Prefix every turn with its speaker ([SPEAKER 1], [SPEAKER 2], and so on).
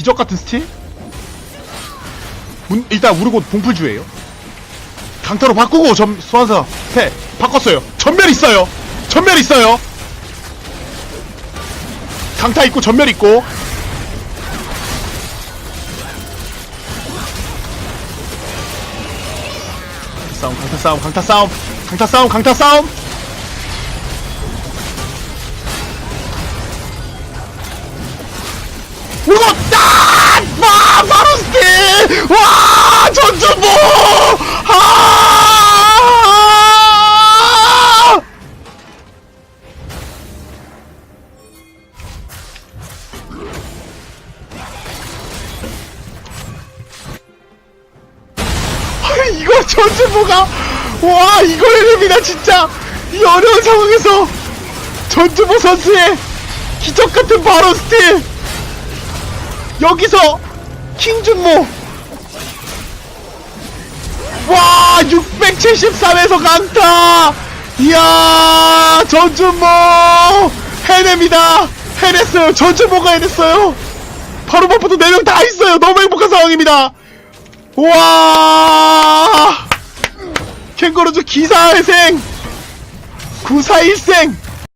[SPEAKER 1] 기적 같은 스틸? 문- 일단 곧 봉풀주예요. 강타로 바꾸고 점 소환사 패 바꿨어요. 전멸 있어요. 전멸 있어요. 강타 있고 전멸 있고. 싸움 강타 싸움 강타 싸움 강타 싸움 강타 싸움. 우리고 딱! 이거 전주보가 와 이거 해냅니다 진짜. 이 어려운 상황에서 전주보 선수의 기적 같은 바로 스틸 여기서 킹준모. 와 673에서 강타. 이야 전준모 해냅니다. 해냈어요. 전준모가 해냈어요. 바로 버프도 4명 다 있어요. 너무 행복한 상황입니다 와! 캥거루즈 기사회생! 941생